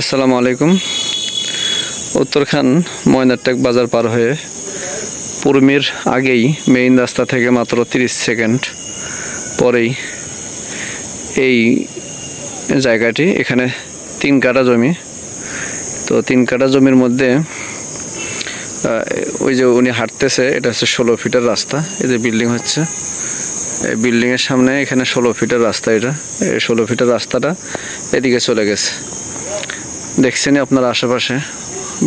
আসসালামু আলাইকুম। উত্তরখান ময়নারটেক বাজার পার হয়ে পুরমির আগেই মেইন রাস্তা থেকে মাত্র তিরিশ সেকেন্ড পরেই এই জায়গাটি, এখানে তিন কাটা জমি। তো তিন কাটা জমির মধ্যে ওই যে উনি হাঁটতেছে, এটা হচ্ছে ষোলো ফিটের রাস্তা, এই যে বিল্ডিং হচ্ছে। এই বিল্ডিংয়ের সামনে এখানে ষোলো ফিটের রাস্তা এটা, এই ষোলো ফিটের রাস্তাটা এদিকে চলে গেছে। দেখছেনই আপনার আশেপাশে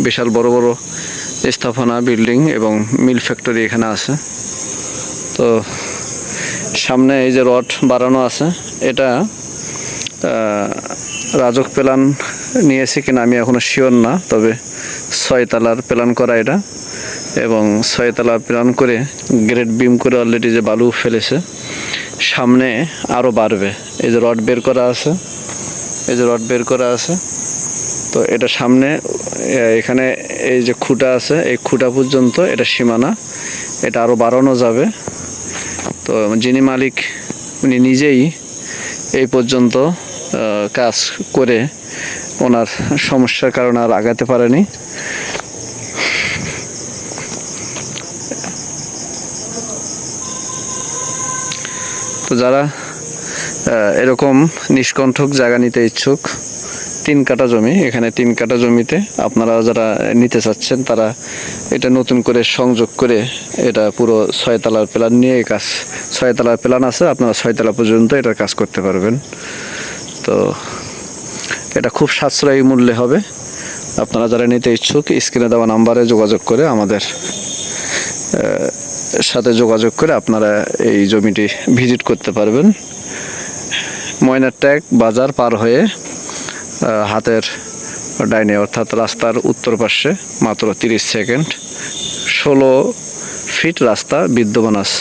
বিশাল বড় বড় স্থাপনা, বিল্ডিং এবং মিল ফ্যাক্টরি এখানে আছে। তো সামনে এই যে রড বাড়ানো আছে, এটা রাজক প্ল্যান নিয়েছে কিনা আমি এখনও শিওর না, তবে ছয়তলার প্ল্যান করা এটা এবং ছয়তলা প্ল্যান করে গ্রেড বিম করে অলরেডি যে বালু ফেলেছে, সামনে আরও বাড়বে। এই যে রড বের করা আছে, এই যে রড বের করা আছে তো এটা সামনে এখানে এই যে খুঁটা আছে, এই খুঁটা পর্যন্ত এটা সীমানা। এটা আরও বাড়ানো যাবে। তো যিনি মালিক, উনি নিজেই এই পর্যন্ত কাজ করে ওনার সমস্যার কারণে আর আগাতে পারেনি। তো যারা এরকম নিষ্কণ্ঠক জায়গা নিতে ইচ্ছুক তিন কাটা জমি, এখানে তিন কাটা জমিতে আপনারা যারা নিতে চাচ্ছেন, তারা এটা নতুন করে সংযোগ করে এটা পুরো ছয়তলার প্ল্যান নিয়ে কাজ, ছয়তলার প্ল্যান আছে, আপনারা ছয়তলা পর্যন্ত এটার কাজ করতে পারবেন। তো এটা খুব সাশ্রয়ী মূল্যে হবে। আপনারা যারা নিতে ইচ্ছুক, স্ক্রিনে দেওয়া নাম্বারে যোগাযোগ করে আমাদের সাথে যোগাযোগ করে আপনারা এই জমিটি ভিজিট করতে পারবেন। ময়নার ট্যাগ বাজার পার হয়ে হাতের ডাইনে অর্থাৎ রাস্তার উত্তর পাশে মাত্র তিরিশ সেকেন্ড ষোলো ফিট রাস্তা বিদ্যমান আছে।